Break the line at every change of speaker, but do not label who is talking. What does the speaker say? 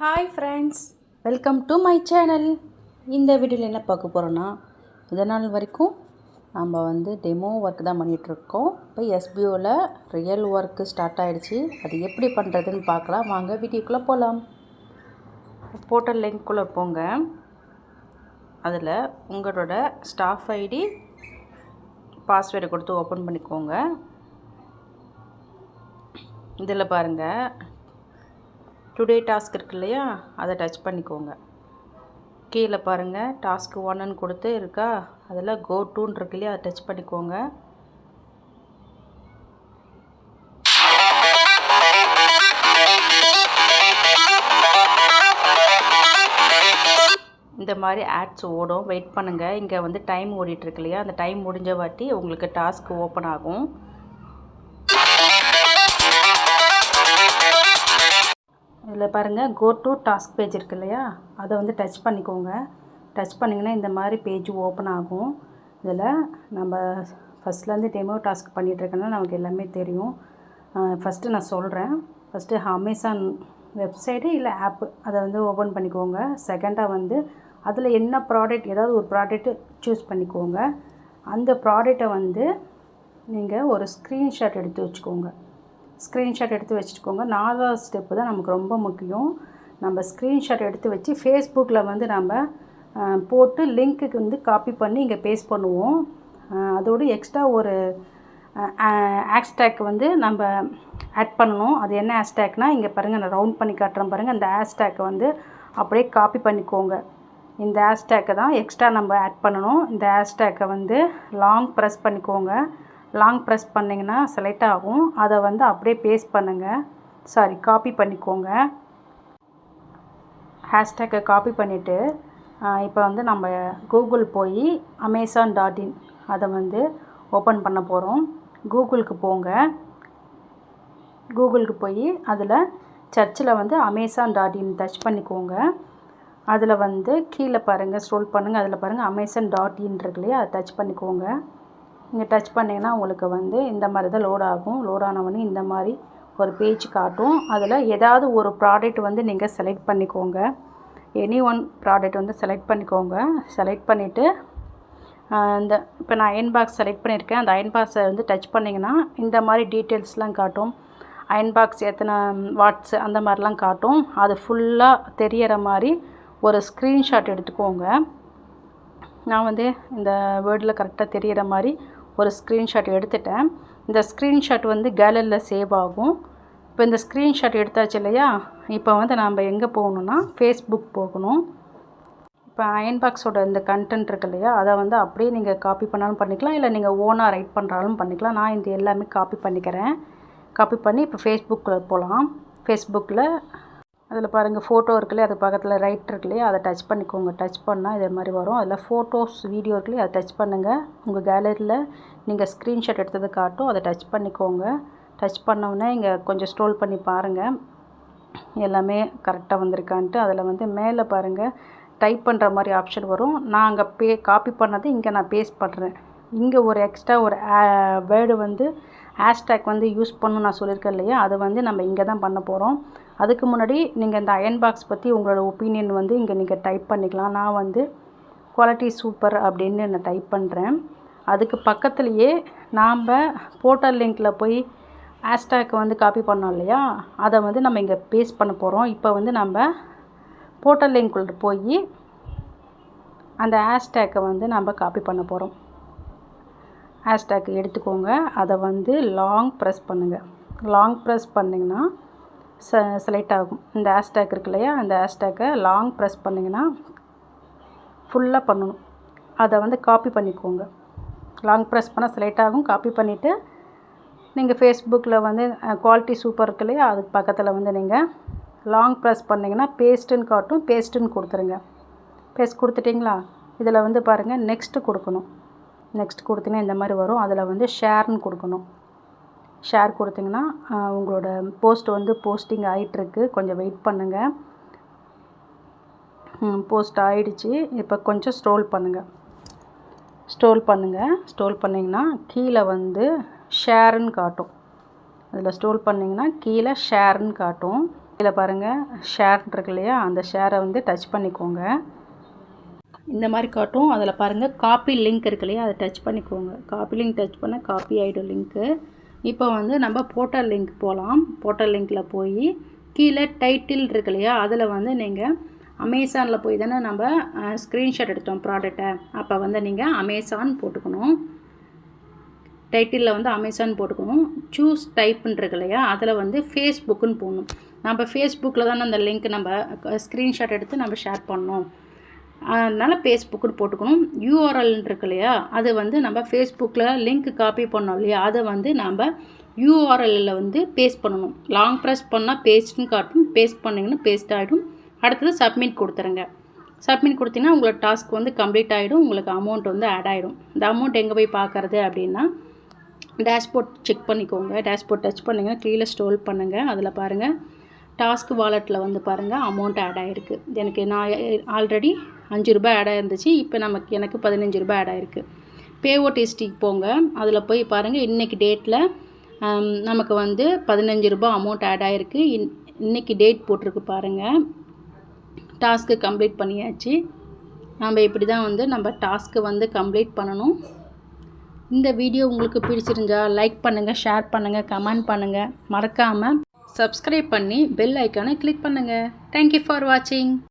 Hi friends welcome to my channel இந்த வீடியோவில் என்ன பார்க்க போகிறோன்னா இத நாள் வரைக்கும் நம்ம வந்து டெமோ ஒர்க் தான் பண்ணிகிட்ருக்கோம் இப்போ எஸ்பிஓவில் ரியல் ஒர்க்கு ஸ்டார்ட் ஆகிடுச்சு அது எப்படி பண்ணுறதுன்னு பார்க்கலாம். வாங்க வீடியோக்குள்ளே போகலாம் போர்ட்டல் லிங்க்குள்ளே போங்க. அதில் உங்களோட ஸ்டாஃப் ஐடி பாஸ்வேர்டு கொடுத்து ஓப்பன் பண்ணிக்கோங்க. இதில் பாருங்கள் டுடே டாஸ்க் இருக்கு இல்லையா? அதை டச் பண்ணிக்கோங்க. கீழே பாருங்கள் டாஸ்க் ஒன்னு கொடுத்து இருக்கா? அதில் கோ டூன் இருக்கு இல்லையா? அதை டச் பண்ணிக்கோங்க. இந்த மாதிரி ஆட்ஸ் ஓடும். வெயிட் பண்ணுங்கள் இங்கே வந்து டைம் ஓடிட்டுருக்கு இல்லையா? அந்த டைம் முடிஞ்ச வாட்டி உங்களுக்கு டாஸ்க் ஓப்பன் ஆகும். இதில் பாருங்கள் கோ டு டாஸ்க் பேஜ் இருக்கு இல்லையா? அதை வந்து டச் பண்ணிக்கோங்க. டச் பண்ணிங்கன்னா இந்த மாதிரி பேஜ் ஓப்பன் ஆகும். இதில் நம்ம ஃபஸ்ட்லேருந்து டெமோ டாஸ்க் பண்ணிகிட்ருக்கேன்னா நமக்கு எல்லாமே தெரியும். ஃபஸ்ட்டு நான் சொல்கிறேன் ஃபஸ்ட்டு அமேசான் வெப்சைட்டு இல்லை ஆப்பு அதை வந்து ஓப்பன் பண்ணிக்கோங்க. செகண்டாக வந்து அதில் என்ன ப்ராடக்ட் ஏதாவது ஒரு ப்ராடக்ட்டு சூஸ் பண்ணிக்கோங்க. அந்த ப்ராடக்டை வந்து நீங்கள் ஒரு ஸ்க்ரீன்ஷாட் எடுத்து வச்சுக்கோங்க. ஸ்க்ரீன்ஷாட் எடுத்து வச்சுக்கோங்க நாலாவது ஸ்டெப்பு தான் நமக்கு ரொம்ப முக்கியம். நம்ம ஸ்க்ரீன்ஷாட் எடுத்து வச்சு ஃபேஸ்புக்கில் வந்து நம்ம போட்டு லிங்க்குக்கு வந்து காப்பி பண்ணி இங்கே பேஸ்ட் பண்ணுவோம். அதோடு எக்ஸ்ட்ரா ஒரு ஆஸ்டேக் வந்து நம்ம ஆட் பண்ணணும். அது என்ன ஆஸ்டேக்னால் இங்கே பாருங்கள் நான் ரவுண்ட் பண்ணி காட்டுறேன் பாருங்கள் அந்த ஆஸ்டேக்கை வந்து அப்படியே காப்பி பண்ணிக்கோங்க. இந்த ஆஸ்டேக்கை தான் எக்ஸ்ட்ரா நம்ம ஆட் பண்ணணும். இந்த ஆஸ்டேக்கை வந்து லாங் ப்ரெஸ் பண்ணிக்கோங்க. லாங் ப்ரெஸ் பண்ணிங்கன்னா செலக்ட் ஆகும். அதை வந்து அப்படியே பேஸ்ட் பண்ணுங்கள் சாரி காப்பி பண்ணிக்கோங்க. ஹேஷ்டேக்கை காப்பி பண்ணிவிட்டு இப்போ வந்து நம்ம கூகுள் போய் அமேசான் டாட் இன் அதை வந்து ஓப்பன் பண்ண போகிறோம் கூகுளுக்கு போங்க. கூகுளுக்கு போய் அதில் சர்ச்சில் வந்து அமேசான் டாட் இன் டச் பண்ணிக்கோங்க. அதில் வந்து கீழே பாருங்கள் ஸ்க்ரோல் பண்ணுங்கள் அதில் பாருங்கள் அமேசான் டாட் இன் இருக்கு இல்லையா? அதை டச் பண்ணிக்கோங்க. நீங்கள் டச் பண்ணிங்கன்னா உங்களுக்கு வந்து இந்த மாதிரி தான் லோட் ஆகும். லோட் ஆனவொடனே இந்த மாதிரி ஒரு பேஜ் காட்டும். அதில் ஏதாவது ஒரு ப்ராடக்ட் வந்து நீங்கள் செலக்ட் பண்ணிக்கோங்க. எனி ஒன் ப்ராடக்ட் வந்து செலக்ட் பண்ணிக்கோங்க. செலக்ட் பண்ணிவிட்டு இந்த இப்போ நான் அயன் பாக்ஸ் செலக்ட் பண்ணியிருக்கேன் அந்த அயன் பாக்ஸை வந்து டச் பண்ணிங்கன்னா இந்த மாதிரி டீட்டெயில்ஸ்லாம் காட்டும். அயன் பாக்ஸ் எத்தனை வாட்ஸ் அந்த மாதிரிலாம் காட்டும். அது ஃபுல்லாக தெரியற மாதிரி ஒரு ஸ்க்ரீன்ஷாட் எடுத்துக்கோங்க. நான் வந்து இந்த வேர்டில் கரெக்டாக தெரிகிற மாதிரி ஒரு ஸ்க்ரீன்ஷாட் எடுத்துட்டேன். இந்த ஸ்க்ரீன்ஷாட் வந்து கேலரியில் சேவ் ஆகும். இப்போ இந்த ஸ்க்ரீன்ஷாட் எடுத்தாச்சு இல்லையா? இப்போ வந்து நாம் எங்கே போகணுன்னா ஃபேஸ்புக் போகணும். இப்போ அயன் பாக்ஸோட இந்த கண்டென்ட் இருக்கு இல்லையா? அதை வந்து அப்படியே நீங்கள் காப்பி பண்ணாலும் பண்ணிக்கலாம். இல்லை நீங்கள் ஓனாக ரைட் பண்ணுறாலும் பண்ணிக்கலாம். நான் இந்த எல்லாமே காப்பி பண்ணிக்கிறேன். காப்பி பண்ணி இப்போ ஃபேஸ்புக்கில் போகலாம். ஃபேஸ்புக்கில் அதில் பாருங்கள் ஃபோட்டோ இருக்குல்லையே அது பக்கத்தில் ரைட் இருக்குல்லையே அதை டச் பண்ணிக்கோங்க. டச் பண்ணால் இதே மாதிரி வரும். அதில் ஃபோட்டோஸ் வீடியோ இருக்குல்லையே அதை டச் பண்ணுங்கள் உங்கள் கேலரியில் நீங்கள் ஸ்க்ரீன்ஷாட் எடுத்தது காட்டும் அதை டச் பண்ணிக்கோங்க. டச் பண்ணோடனே இங்கே கொஞ்சம் ஸ்ட்ரோல் பண்ணி பாருங்கள். எல்லாமே கரெக்டாக வந்திருக்கான்ட்டு. அதில் வந்து மேலே பாருங்கள் டைப் பண்ணுற மாதிரி ஆப்ஷன் வரும். நான் அங்கே பே காப்பி பண்ணதை இங்கே நான் பேஸ்ட் பண்ணுறேன். இங்கே ஒரு எக்ஸ்ட்ரா ஒரு வேர்டு வந்து ஹேஷ்டேக் வந்து யூஸ் பண்ணணும் நான் சொல்லியிருக்கேன் இல்லையா? அதை வந்து நம்ம இங்கே தான் பண்ண போகிறோம். அதுக்கு முன்னாடி நீங்கள் இந்த அயன் பாக்ஸ் பற்றி உங்களோட ஒப்பீனியன் வந்து இங்கே நீங்கள் டைப் பண்ணிக்கலாம். நான் வந்து குவாலிட்டி சூப்பர் அப்படின்னு நான் டைப் பண்ணுறேன் அதுக்கு பக்கத்துலேயே நாம் போர்ட்டல் லிங்க்கில் போய் ஹேஷ்டேக் வந்து காப்பி பண்ணோம் இல்லையா? அதை வந்து நம்ம இங்கே பேஸ்ட் பண்ண போகிறோம் இப்போ வந்து நம்ம போர்ட்டல் லிங்க்குள்ள போய் அந்த ஹேஷ்டேக்கை வந்து நம்ம காப்பி பண்ண போகிறோம் ஹேஷ்டேக் எடுத்துக்கோங்க. அதை வந்து லாங் ப்ரெஸ் பண்ணுங்கள் லாங் ப்ரெஸ் பண்ணிங்கன்னா ச செலக்ட் ஆகும். இந்த ஹேஷ்டேக் இருக்கு இல்லையா? அந்த ஹேஷ்டேக்கை லாங் ப்ரெஸ் பண்ணிங்கன்னா ஃபுல்லாக பண்ணணும். அதை வந்து காப்பி பண்ணிக்கோங்க. லாங் ப்ரெஸ் பண்ணால் செலக்ட் ஆகும். காப்பி பண்ணிவிட்டு நீங்கள் ஃபேஸ்புக்கில் வந்து குவாலிட்டி சூப்பர் இருக்கு இல்லையா? அதுக்கு பக்கத்தில் வந்து நீங்கள் லாங் ப்ரெஸ் பண்ணிங்கன்னா பேஸ்ட்டுன்னு காட்டும். பேஸ்ட்டுன்னு கொடுத்துருங்க. பேஸ்ட் கொடுத்துட்டிங்களா? இதில் வந்து பாருங்கள் நெக்ஸ்ட்டு கொடுக்கணும். நெக்ஸ்ட் கொடுத்தீங்கன்னா இந்த மாதிரி வரும். அதில் வந்து ஷேர்னு கொடுக்கணும். ஷேர் கொடுத்திங்கன்னா உங்களோட போஸ்ட் வந்து போஸ்டிங் ஆகிட்டுருக்கு கொஞ்சம் வெயிட் பண்ணுங்கள் போஸ்ட் ஆகிடுச்சி இப்போ கொஞ்சம் ஸ்ட்ரோல் பண்ணுங்கள் ஸ்ட்ரோல் பண்ணுங்கள் ஸ்ட்ரோல் பண்ணிங்கன்னா கீழே வந்து ஷேருன்னு காட்டும். அதில் ஸ்ட்ரோல் பண்ணிங்கன்னா கீழே ஷேர்னு காட்டும். கீழே பாருங்கள் ஷேர் இருக்கு இல்லையா? அந்த ஷேரை வந்து டச் பண்ணிக்கோங்க. இந்த மாதிரி காட்டும். அதில் பாருங்கள் காப்பி லிங்க் இருக்கு இல்லையா? அதை டச் பண்ணிக்கோங்க. காப்பி லிங்க் டச் பண்ண காப்பி ஆகிடும் லிங்க்கு. இப்போ வந்து நம்ம போர்ட்டல் லிங்க் போகலாம் போர்ட்டல் லிங்க்கில் போய் கீழே டைட்டில் இருக்கு இல்லையா? அதில் வந்து நீங்கள் அமேசானில் போய் தானே நம்ம ஸ்க்ரீன்ஷாட் எடுத்தோம் ப்ராடக்டை அப்போ வந்து நீங்கள் அமேசான் போட்டுக்கணும். டைட்டிலில் வந்து அமேசான் போட்டுக்கணும். சூஸ் டைப்புன்றிருக்கு இல்லையா? அதில் வந்து ஃபேஸ்புக்குன்னு போகணும் நம்ம ஃபேஸ்புக்கில் தானே அந்த லிங்க் நம்ம ஸ்க்ரீன்ஷாட் எடுத்து நம்ம ஷேர் பண்ணோம் அதனால் ஃபேஸ்புக்குன்னு போட்டுக்கணும். யூஆர்எல் இருக்கு இல்லையா? அது வந்து நம்ம ஃபேஸ்புக்கில் லிங்க் காப்பி பண்ணோம் இல்லையா? அதை வந்து நம்ம யூஆர்எல்லில் வந்து பேஸ்ட் பண்ணணும். லாங் ப்ரெஸ் பண்ணால் பேஸ்ட்னு காட்டும். பேஸ்ட் பண்ணிங்கன்னா பேஸ்ட் ஆகிடும் அடுத்தது சப்மிட் கொடுத்துருங்க. சப்மிட் கொடுத்தீங்கன்னா உங்களோட டாஸ்க் வந்து கம்ப்ளீட் ஆகிடும் உங்களுக்கு அமௌண்ட் வந்து ஆட் ஆகிடும் இந்த அமௌண்ட் எங்கே போய் பார்க்குறது அப்படின்னா டேஷ்போர்ட் செக் பண்ணிக்கோங்க. டேஷ்போர்ட் டச் பண்ணுங்கள் கீழே ஸ்டோல் பண்ணுங்கள் அதில் பாருங்கள் டாஸ்க் வாலெட்டில் வந்து பாருங்கள் அமௌண்ட் ஆட் ஆகிருக்கு எனக்கு நான் ஆல்ரெடி அஞ்சு ரூபாய் ஆட் ஆயிருந்துச்சு. இப்போ நமக்கு எனக்கு பதினஞ்சு ரூபாய் ஆட் ஆயிருக்கு. பேஓ ஓடிஎஸ்டிக்கு போங்க. அதில் போய் பாருங்கள் இன்றைக்கி டேட்டில் நமக்கு வந்து பதினஞ்சு ரூபாய் அமௌண்ட் ஆட் ஆகிருக்கு இன் இன்றைக்கி டேட் போட்டிருக்கு பாருங்கள் டாஸ்க்கு கம்ப்ளீட் பண்ணியாச்சு. நம்ம இப்படி தான் வந்து நம்ம டாஸ்க்கு வந்து கம்ப்ளீட் பண்ணணும். இந்த வீடியோ உங்களுக்கு பிடிச்சிருந்தா லைக் பண்ணுங்கள் ஷேர் பண்ணுங்கள் கமெண்ட் பண்ணுங்கள் மறக்காமல் சப்ஸ்கிரைப் பண்ணி பெல் ஐக்கானை கிளிக் பண்ணுங்கள் தேங்க்யூ ஃபார் வாட்சிங்